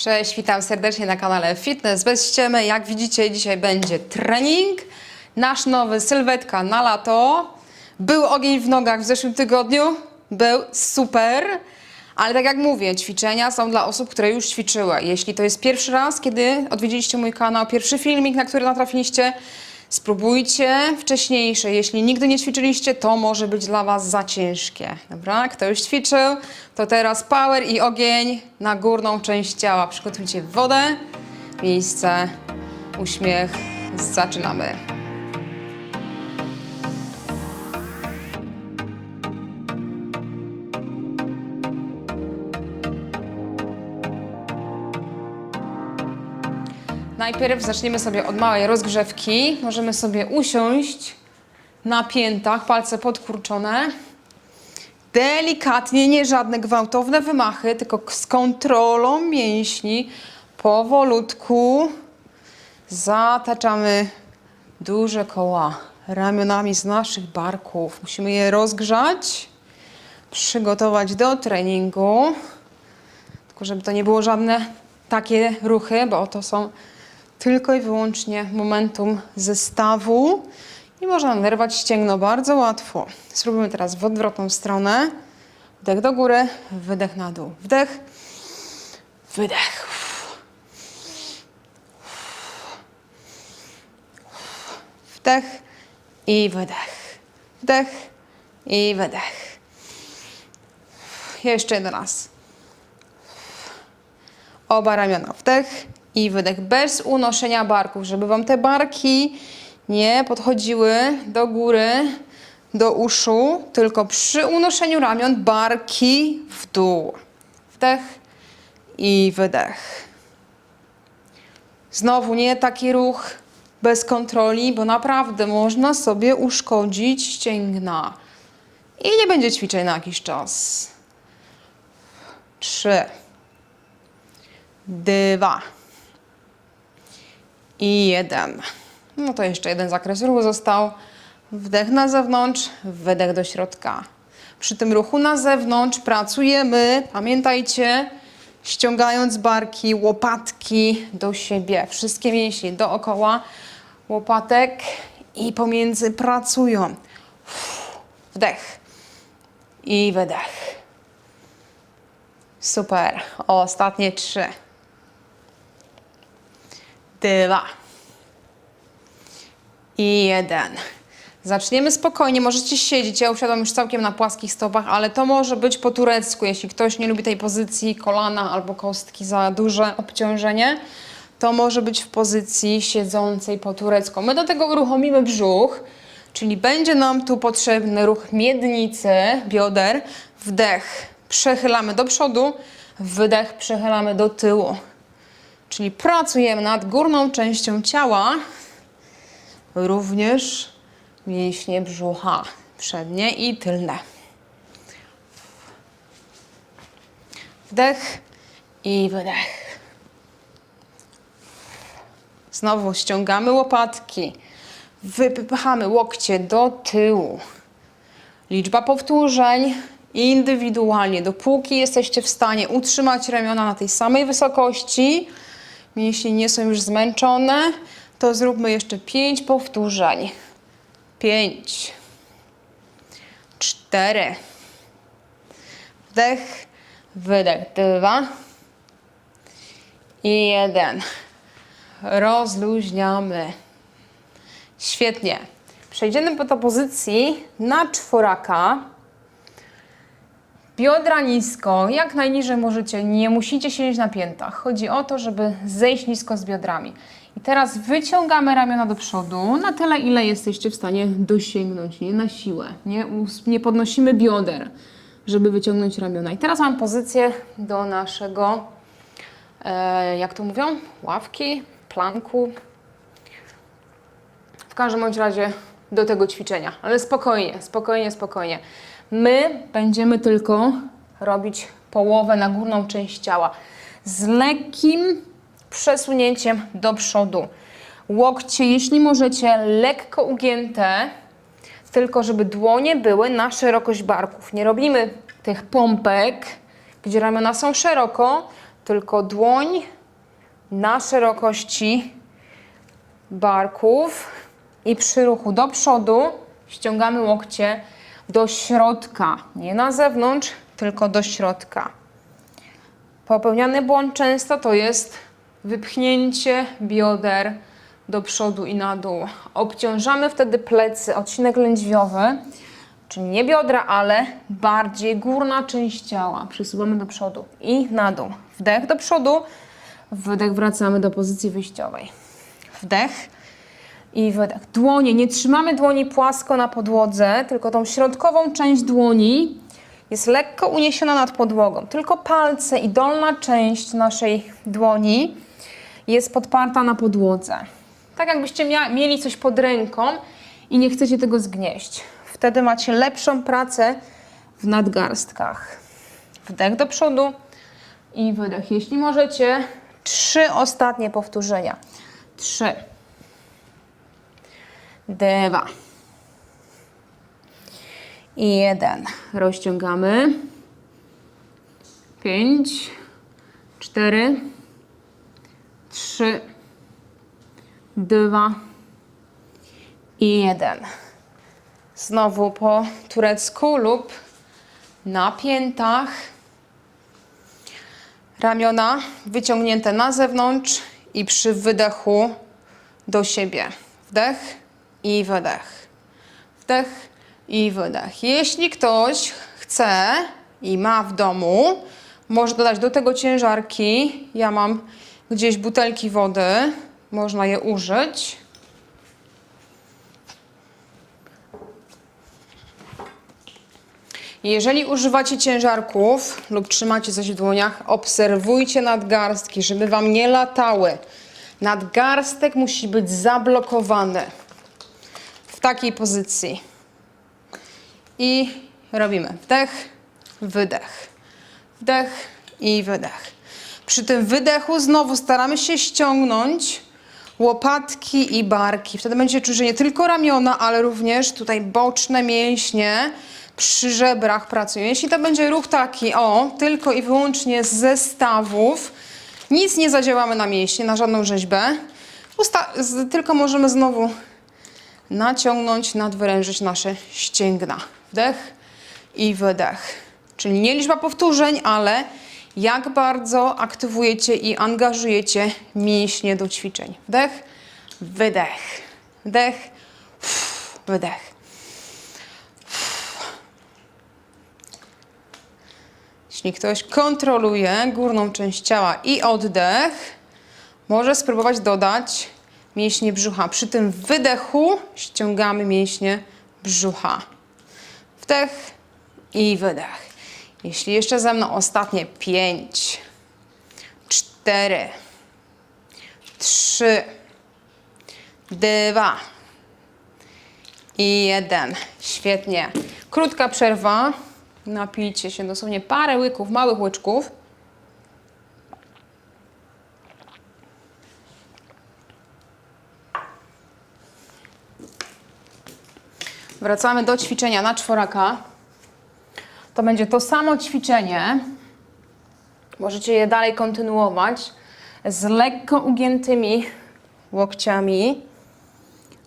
Cześć, witam serdecznie na kanale Fitness bez ściemy. Jak widzicie, dzisiaj będzie trening. Nasz nowy sylwetka na lato. Był ogień w nogach w zeszłym tygodniu. Był super. Ale tak jak mówię, ćwiczenia są dla osób, które już ćwiczyły. Jeśli to jest pierwszy raz, kiedy odwiedziliście mój kanał, pierwszy filmik, na który natrafiliście, spróbujcie wcześniejsze. Jeśli nigdy nie ćwiczyliście, to może być dla Was za ciężkie. Dobra? Kto już ćwiczył, to teraz power i ogień na górną część ciała. Przygotujcie wodę, miejsce, uśmiech. Zaczynamy. Najpierw zaczniemy sobie od małej rozgrzewki. Możemy sobie usiąść na piętach, palce podkurczone. Delikatnie, nie żadne gwałtowne wymachy, tylko z kontrolą mięśni. Powolutku zataczamy duże koła ramionami z naszych barków. Musimy je rozgrzać, przygotować do treningu. Tylko żeby to nie było żadne takie ruchy, bo to są tylko i wyłącznie momentum zestawu i można nerwać ścięgno bardzo łatwo. Spróbujmy teraz w odwrotną stronę. Wdech do góry, wydech na dół. Wdech, wydech. Wdech i wydech. Wdech i wydech. Jeszcze jeden raz. Oba ramiona. Wdech i wydech. Bez unoszenia barków, żeby Wam te barki nie podchodziły do góry, do uszu, tylko przy unoszeniu ramion barki w dół. Wdech i wydech. Znowu nie taki ruch bez kontroli, bo naprawdę można sobie uszkodzić ścięgna. I nie będzie ćwiczeń na jakiś czas. Trzy dwa i jeden. No to jeszcze jeden zakres ruchu został. Wdech na zewnątrz, wydech do środka. Przy tym ruchu na zewnątrz pracujemy, pamiętajcie, ściągając barki, łopatki do siebie. Wszystkie mięśnie dookoła łopatek i pomiędzy pracują. Wdech i wydech. Super. Ostatnie trzy dwa i jeden. Zaczniemy spokojnie, możecie siedzieć. Ja usiadłam już całkiem na płaskich stopach, ale to może być po turecku. Jeśli ktoś nie lubi tej pozycji kolana albo kostki za duże obciążenie, to może być w pozycji siedzącej po turecku. My do tego uruchomimy brzuch, czyli będzie nam tu potrzebny ruch miednicy, bioder. Wdech, przechylamy do przodu, wydech, przechylamy do tyłu. Czyli pracujemy nad górną częścią ciała, również mięśnie brzucha, przednie i tylne. Wdech i wydech. Znowu ściągamy łopatki, wypychamy łokcie do tyłu. Liczba powtórzeń indywidualnie, dopóki jesteście w stanie utrzymać ramiona na tej samej wysokości, mięśnie nie są już zmęczone, to zróbmy jeszcze pięć powtórzeń. Pięć. Cztery. Wdech, wydech. Dwa. I jeden. Rozluźniamy. Świetnie. Przejdziemy do pozycji na czworaka. Biodra nisko, jak najniżej możecie, nie musicie siedzieć na piętach. Chodzi o to, żeby zejść nisko z biodrami. I teraz wyciągamy ramiona do przodu na tyle, ile jesteście w stanie dosięgnąć, nie na siłę. Nie, nie podnosimy bioder, żeby wyciągnąć ramiona. I teraz mam pozycję do naszego, e, jak to mówią, ławki, planku. W każdym bądź razie do tego ćwiczenia, ale spokojnie, spokojnie, spokojnie. My będziemy tylko robić połowę na górną część ciała z lekkim przesunięciem do przodu. Łokcie, jeśli możecie, lekko ugięte, tylko żeby dłonie były na szerokość barków. Nie robimy tych pompek, gdzie ramiona są szeroko, tylko dłoń na szerokości barków i przy ruchu do przodu ściągamy łokcie do środka. Nie na zewnątrz, tylko do środka. Popełniany błąd często to jest wypchnięcie bioder do przodu i na dół. Obciążamy wtedy plecy, odcinek lędźwiowy, czyli nie biodra, ale bardziej górna część ciała. Przesuwamy do przodu i na dół. Wdech do przodu, wydech wracamy do pozycji wyjściowej. Wdech i wydech. Dłonie, nie trzymamy dłoni płasko na podłodze, tylko tą środkową część dłoni jest lekko uniesiona nad podłogą. Tylko palce i dolna część naszej dłoni jest podparta na podłodze. Tak jakbyście mieli coś pod ręką i nie chcecie tego zgnieść. Wtedy macie lepszą pracę w nadgarstkach. Wdech do przodu i wydech. Jeśli możecie, trzy ostatnie powtórzenia. Trzy. Dwa. I jeden. Rozciągamy. Pięć, cztery, trzy, dwa i jeden. Znowu po turecku lub na piętach. Ramiona wyciągnięte na zewnątrz i przy wydechu do siebie. Wdech i wydech. Wdech i wydech. Jeśli ktoś chce i ma w domu, może dodać do tego ciężarki. Ja mam gdzieś butelki wody, można je użyć. Jeżeli używacie ciężarków lub trzymacie coś w dłoniach, obserwujcie nadgarstki, żeby Wam nie latały. Nadgarstek musi być zablokowany w takiej pozycji. I robimy wdech, wydech, wdech i wydech. Przy tym wydechu znowu staramy się ściągnąć łopatki i barki. Wtedy będziecie czuć, że nie tylko ramiona, ale również tutaj boczne mięśnie przy żebrach pracują. Jeśli to będzie ruch taki, o, tylko i wyłącznie z zestawów, nic nie zadziałamy na mięśnie, na żadną rzeźbę, Usta- tylko możemy znowu naciągnąć, nadwyrężyć nasze ścięgna. Wdech i wydech. Czyli nie liczba powtórzeń, ale jak bardzo aktywujecie i angażujecie mięśnie do ćwiczeń. Wdech, wydech, wdech, wydech. Jeśli ktoś kontroluje górną część ciała i oddech, może spróbować dodać mięśnie brzucha. Przy tym wydechu ściągamy mięśnie brzucha. Wdech i wydech. Jeśli jeszcze ze mną ostatnie pięć, cztery, trzy, dwa i jeden. Świetnie. Krótka przerwa. Napijcie się dosłownie parę łyków, małych łyczków. Wracamy do ćwiczenia na czworaka. To będzie to samo ćwiczenie. Możecie je dalej kontynuować z lekko ugiętymi łokciami,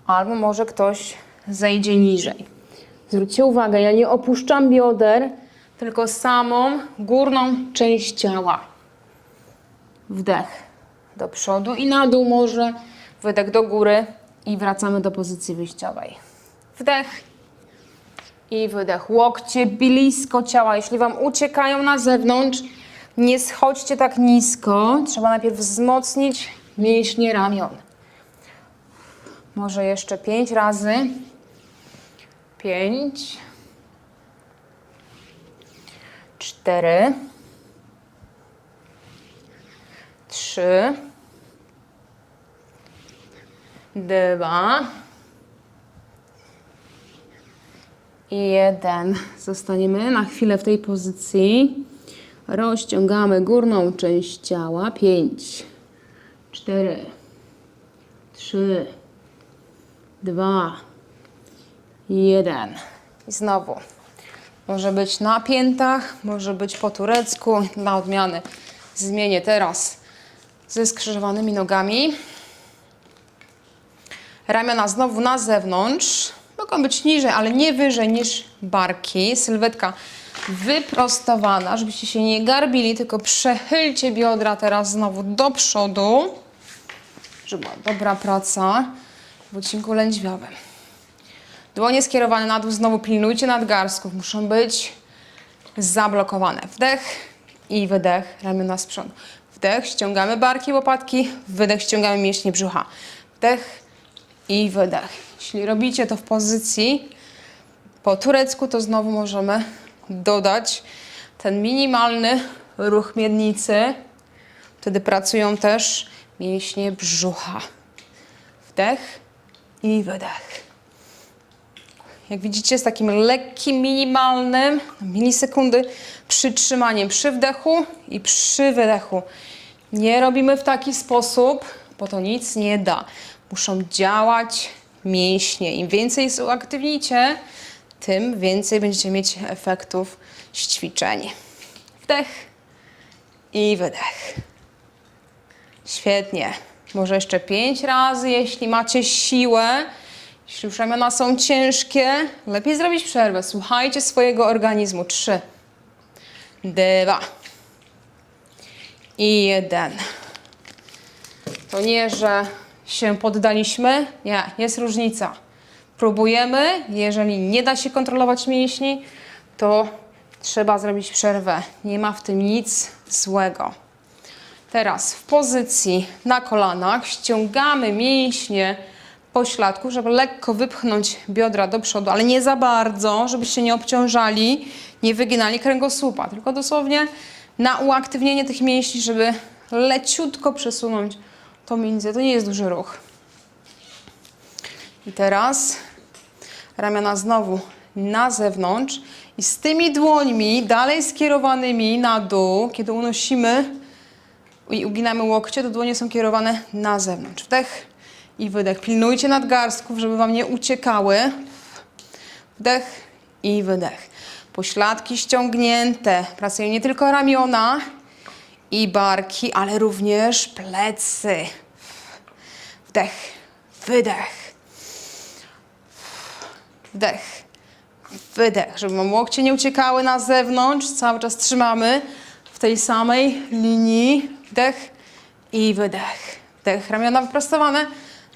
albo może ktoś zejdzie niżej. Zwróćcie uwagę, ja nie opuszczam bioder, tylko samą górną część ciała. Wdech do przodu i na dół może, wydech do góry i wracamy do pozycji wyjściowej. Wdech i wydech. Łokcie blisko ciała. Jeśli Wam uciekają na zewnątrz, nie schodźcie tak nisko. Trzeba najpierw wzmocnić mięśnie ramion. Może jeszcze pięć razy. Pięć. Cztery. Trzy. Dwa. I jeden. Zostaniemy na chwilę w tej pozycji. Rozciągamy górną część ciała. Pięć, cztery, trzy, dwa, jeden. I znowu. Może być na piętach, może być po turecku, dla odmiany Zmienię teraz ze skrzyżowanymi nogami. Ramiona znowu na zewnątrz. Mogą być niżej, ale nie wyżej niż barki. Sylwetka wyprostowana, żebyście się nie garbili, tylko przechylcie biodra teraz znowu do przodu, żeby była dobra praca w odcinku lędźwiowym. Dłonie skierowane na dół, znowu pilnujcie nadgarstków, muszą być zablokowane. Wdech i wydech, ramiona z przodu. Wdech, ściągamy barki, łopatki, wydech, ściągamy mięśnie brzucha. Wdech i wydech. Jeśli robicie to w pozycji po turecku, to znowu możemy dodać ten minimalny ruch miednicy. Wtedy pracują też mięśnie brzucha. Wdech i wydech. Jak widzicie, z takim lekkim, minimalnym, milisekundy przytrzymaniem przy wdechu i przy wydechu. Nie robimy w taki sposób, bo to nic nie da. Muszą działać mięśnie. Im więcej uaktywnicie, tym więcej będziecie mieć efektów z ćwiczeń. Wdech i wydech. Świetnie. Może jeszcze pięć razy, jeśli macie siłę. Jeśli już ramiona są ciężkie, lepiej zrobić przerwę. Słuchajcie swojego organizmu. Trzy, dwa i jeden. To nie, że się poddaliśmy. Nie, jest różnica. Próbujemy. Jeżeli nie da się kontrolować mięśni, to trzeba zrobić przerwę. Nie ma w tym nic złego. Teraz w pozycji na kolanach ściągamy mięśnie pośladku, żeby lekko wypchnąć biodra do przodu, ale nie za bardzo, żebyście nie obciążali, nie wyginali kręgosłupa, tylko dosłownie na uaktywnienie tych mięśni, żeby leciutko przesunąć to między. To nie jest duży ruch. I teraz ramiona znowu na zewnątrz i z tymi dłońmi dalej skierowanymi na dół, kiedy unosimy i uginamy łokcie, to dłonie są kierowane na zewnątrz. Wdech i wydech. Pilnujcie nadgarstków, żeby Wam nie uciekały. Wdech i wydech. Pośladki ściągnięte. Pracują nie tylko ramiona i barki, ale również plecy. Wdech, wydech. Wdech, wydech. Żeby Wam łokcie nie uciekały na zewnątrz, cały czas trzymamy w tej samej linii. Wdech i wydech. Wdech, ramiona wyprostowane.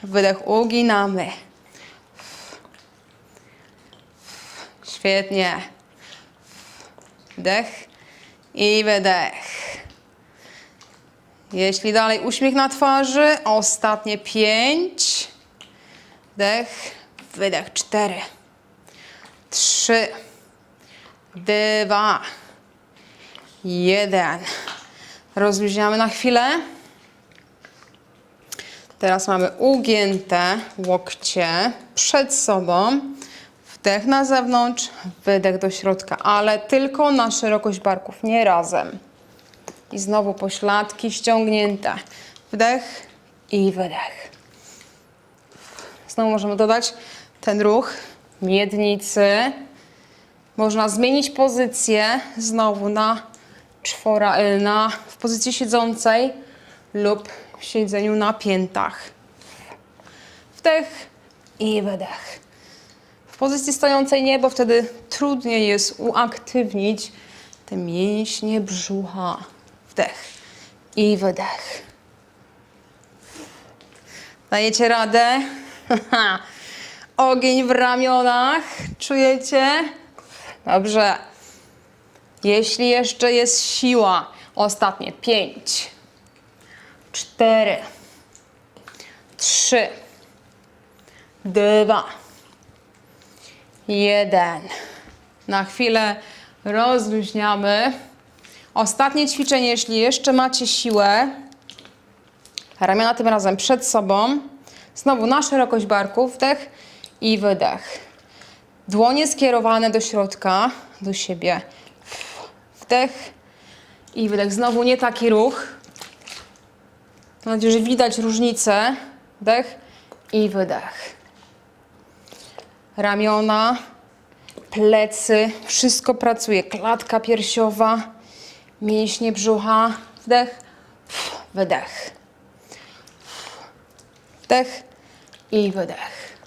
Wydech, uginamy. Świetnie. Wdech i wydech. Jeśli dalej uśmiech na twarzy, ostatnie pięć. Wdech, wydech, cztery, trzy, dwa, jeden. Rozluźniamy na chwilę. Teraz mamy ugięte łokcie przed sobą. Wdech na zewnątrz, wydech do środka, ale tylko na szerokość barków, nie razem. I znowu pośladki ściągnięte. Wdech i wydech. Znowu możemy dodać ten ruch miednicy. Można zmienić pozycję znowu na czwora, y, na, w pozycji siedzącej lub w siedzeniu na piętach. Wdech i wydech. W pozycji stojącej nie, bo wtedy trudniej jest uaktywnić te mięśnie brzucha. Wdech i wydech. Dajecie radę? Ogień w ramionach. Czujecie? Dobrze. Jeśli jeszcze jest siła, ostatnie pięć, cztery, trzy, dwa, jeden. Na chwilę rozluźniamy. Ostatnie ćwiczenie, jeśli jeszcze macie siłę. Ramiona tym razem przed sobą. Znowu na szerokość barków, wdech i wydech. Dłonie skierowane do środka, do siebie. Wdech i wydech. Znowu nie taki ruch. Mam nadzieję, że widać różnicę. Wdech i wydech. Ramiona, plecy, wszystko pracuje. Klatka piersiowa, mięśnie brzucha. Wdech, wydech. Wdech i wydech.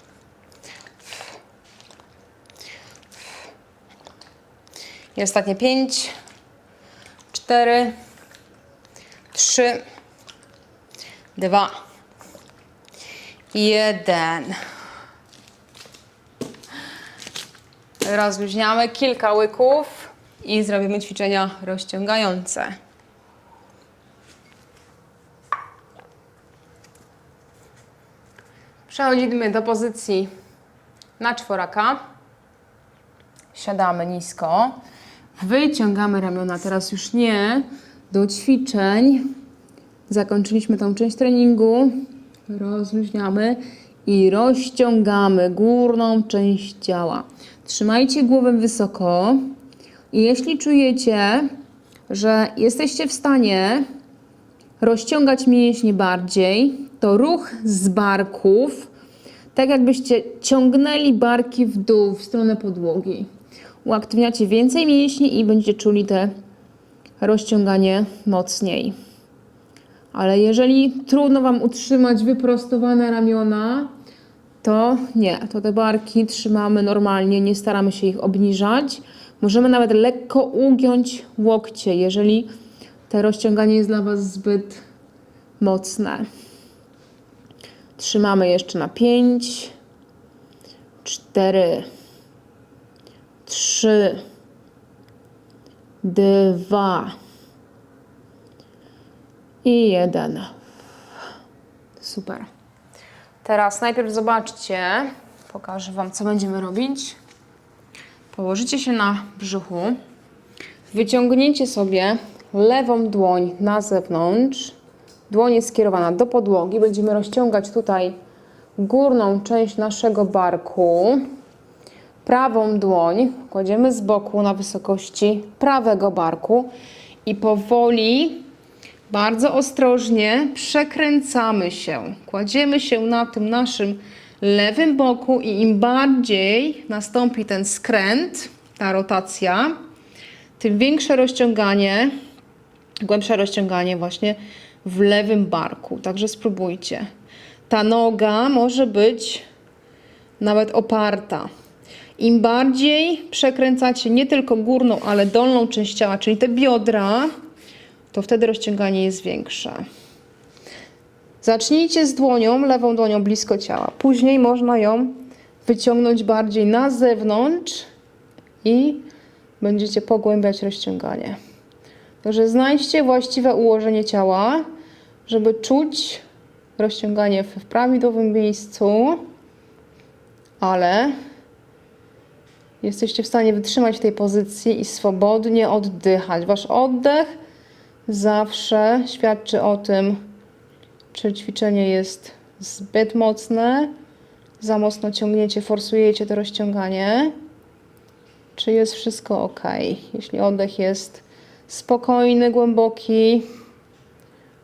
I ostatnie pięć, cztery, trzy, dwa, jeden. Rozluźniamy kilka łyków i zrobimy ćwiczenia rozciągające. Przechodzimy do pozycji na czworaka. Siadamy nisko. Wyciągamy ramiona, teraz już nie do ćwiczeń. Zakończyliśmy tą część treningu. Rozluźniamy i rozciągamy górną część ciała. Trzymajcie głowę wysoko jeśli czujecie, że jesteście w stanie rozciągać mięśnie bardziej, to ruch z barków, tak jakbyście ciągnęli barki w dół, w stronę podłogi. Uaktywniacie więcej mięśni i będziecie czuli te rozciąganie mocniej. Ale jeżeli trudno Wam utrzymać wyprostowane ramiona, to nie, to te barki trzymamy normalnie, nie staramy się ich obniżać. Możemy nawet lekko ugiąć łokcie, jeżeli to rozciąganie jest dla Was zbyt mocne. Trzymamy jeszcze na 5, 4, 3, 2 i 1. Super. Teraz najpierw zobaczcie, pokażę Wam, co będziemy robić. Położycie się na brzuchu, wyciągnięcie sobie lewą dłoń na zewnątrz, dłoń jest skierowana do podłogi. Będziemy rozciągać tutaj górną część naszego barku. Prawą dłoń kładziemy z boku na wysokości prawego barku i powoli bardzo ostrożnie przekręcamy się. Kładziemy się na tym naszym lewym boku i im bardziej nastąpi ten skręt, ta rotacja, tym większe rozciąganie, głębsze rozciąganie właśnie w lewym barku. Także spróbujcie. Ta noga może być nawet oparta. Im bardziej przekręcacie nie tylko górną, ale dolną część ciała, czyli te biodra, to wtedy rozciąganie jest większe. Zacznijcie z dłonią, lewą dłonią blisko ciała. Później można ją wyciągnąć bardziej na zewnątrz i będziecie pogłębiać rozciąganie. Także znajdźcie właściwe ułożenie ciała, żeby czuć rozciąganie w prawidłowym miejscu, ale jesteście w stanie wytrzymać w tej pozycji i swobodnie oddychać. Wasz oddech zawsze świadczy o tym, czy ćwiczenie jest zbyt mocne, za mocno ciągniecie, forsujecie to rozciąganie, czy jest wszystko ok. Jeśli oddech jest spokojny, głęboki,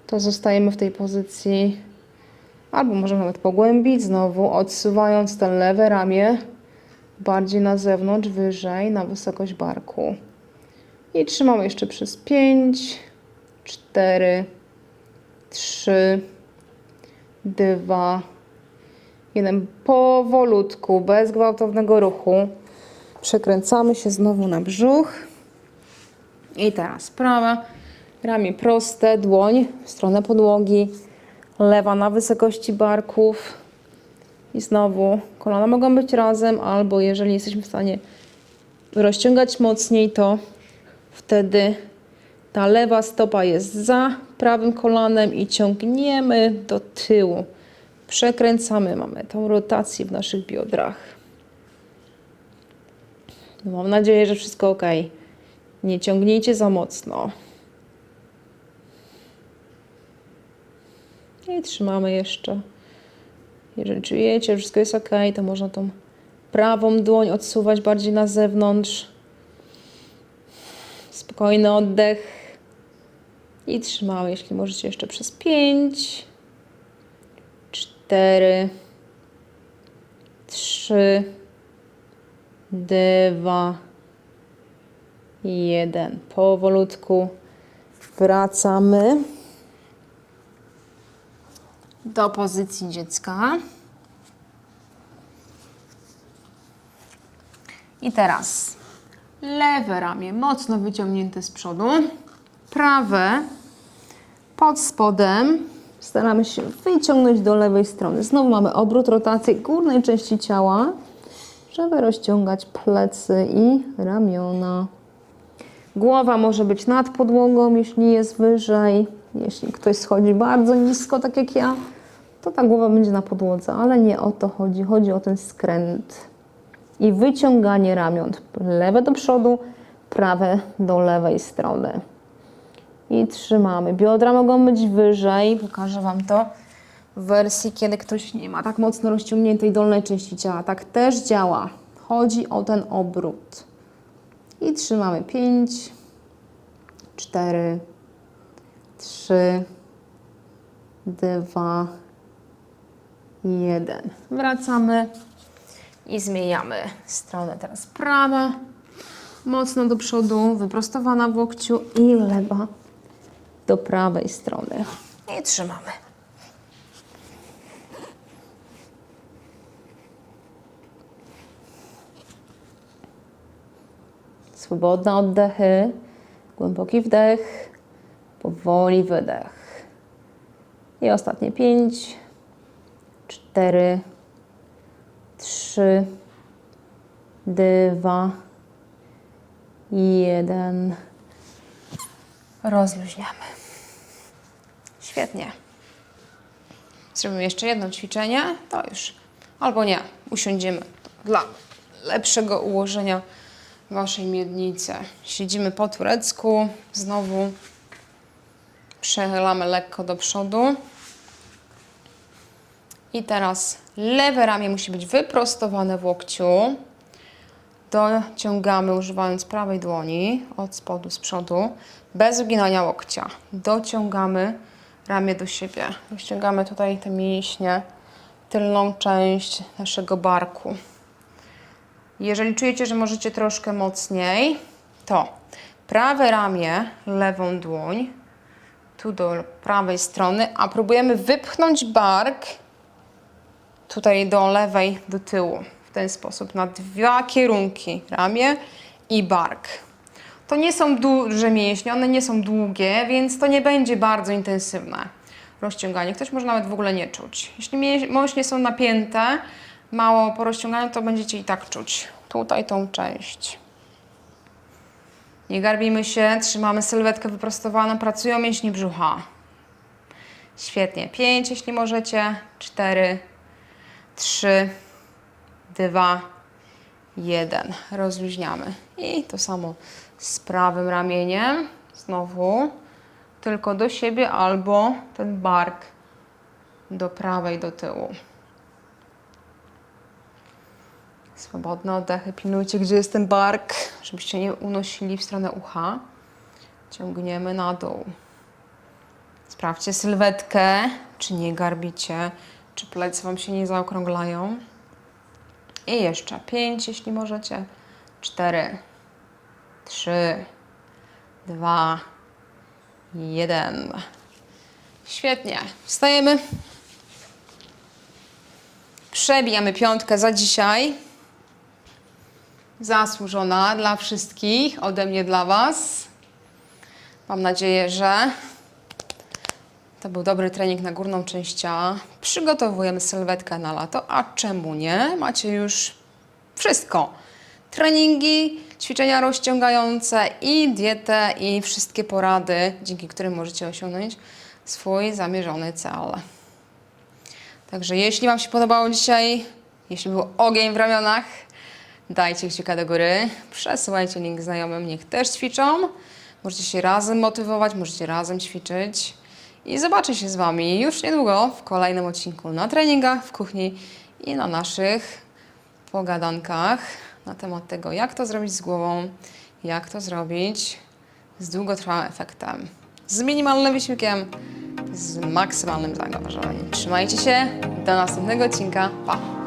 to zostajemy w tej pozycji. Albo możemy nawet pogłębić znowu, odsuwając te lewe ramię bardziej na zewnątrz, wyżej, na wysokość barku. I trzymamy jeszcze przez 5, 4, 3, 2, 1. Powolutku, bez gwałtownego ruchu. Przekręcamy się znowu na brzuch. I teraz prawa, ramię proste, dłoń w stronę podłogi, lewa na wysokości barków. I znowu kolana mogą być razem, albo jeżeli jesteśmy w stanie rozciągać mocniej, to wtedy ta lewa stopa jest za prawym kolanem i ciągniemy do tyłu. Przekręcamy, mamy tą rotację w naszych biodrach. No, mam nadzieję, że wszystko ok. Nie ciągnijcie za mocno. I trzymamy jeszcze. Jeżeli czujecie, że wszystko jest ok, to można tą prawą dłoń odsuwać bardziej na zewnątrz. Spokojny oddech. I trzymamy, jeśli możecie, jeszcze przez 5, 4, 3, 2, 1. Powolutku Wracamy do pozycji dziecka. I teraz lewe ramię mocno wyciągnięte z przodu, prawe pod spodem. Staramy się wyciągnąć do lewej strony. Znowu mamy obrót, rotację górnej części ciała, żeby rozciągać plecy i ramiona. Głowa może być nad podłogą, jeśli jest wyżej. Jeśli ktoś schodzi bardzo nisko, tak jak ja, to ta głowa będzie na podłodze, ale nie o to chodzi. Chodzi o ten skręt i wyciąganie ramion. Lewe do przodu, prawe do lewej strony. I trzymamy. Biodra mogą być wyżej. Pokażę Wam to w wersji, kiedy ktoś nie ma tak mocno rozciągniętej dolnej części ciała. Tak też działa. Chodzi o ten obrót. I trzymamy 5, 4, 3, 2, 1. Wracamy i zmieniamy stronę. Teraz prawa, mocno do przodu, wyprostowana w łokciu i lewa do prawej strony. I trzymamy. Swobodne oddechy, głęboki wdech, powoli wydech. I ostatnie pięć, cztery, trzy, dwa, jeden. Rozluźniamy. Świetnie. Zrobimy jeszcze jedno ćwiczenie, to już. Albo nie, usiądziemy dla lepszego ułożenia Waszej miednicy. Siedzimy po turecku, znowu przechylamy lekko do przodu. I teraz lewe ramię musi być wyprostowane w łokciu. Dociągamy używając prawej dłoni od spodu, z przodu, bez uginania łokcia. Dociągamy ramię do siebie. Rozciągamy tutaj te mięśnie, tylną część naszego barku. Jeżeli czujecie, że możecie troszkę mocniej, to prawe ramię, lewą dłoń, tu do prawej strony, a próbujemy wypchnąć bark tutaj do lewej, do tyłu. W ten sposób, na dwa kierunki, ramię i bark. To nie są duże mięśnie, one nie są długie, więc to nie będzie bardzo intensywne rozciąganie. Ktoś może nawet w ogóle nie czuć. Jeśli mię- mięśnie są napięte, mało po rozciąganiu, to będziecie i tak czuć. Tutaj tą część. Nie garbimy się, trzymamy sylwetkę wyprostowaną, pracują mięśnie brzucha. Świetnie. Pięć, jeśli możecie. Cztery, trzy, dwa, jeden. Rozluźniamy. I to samo z prawym ramieniem. Znowu. Tylko do siebie albo ten bark do prawej, do tyłu. Swobodne oddechy. Pilnujcie, gdzie jest ten bark, żebyście nie unosili w stronę ucha. Ciągniemy na dół. Sprawdźcie sylwetkę, czy nie garbicie, czy plecy Wam się nie zaokrąglają. I jeszcze pięć, jeśli możecie. Cztery, trzy, dwa, jeden. Świetnie. Wstajemy. Przebijamy piątkę za dzisiaj. Zasłużona dla wszystkich, ode mnie dla Was. Mam nadzieję, że to był dobry trening na górną część ciała. Przygotowujemy sylwetkę na lato, a czemu nie? Macie już wszystko. Treningi, ćwiczenia rozciągające i dietę i wszystkie porady, dzięki którym możecie osiągnąć swój zamierzony cel. Także jeśli Wam się podobało dzisiaj, jeśli był ogień w ramionach, dajcie kciuka do góry, przesyłajcie link znajomym, niech też ćwiczą. Możecie się razem motywować, możecie razem ćwiczyć. I zobaczę się z Wami już niedługo w kolejnym odcinku na treningach w kuchni i na naszych pogadankach na temat tego, jak to zrobić z głową, jak to zrobić z długotrwałym efektem, z minimalnym wysiłkiem, z maksymalnym zaangażowaniem. Trzymajcie się, do następnego odcinka, pa!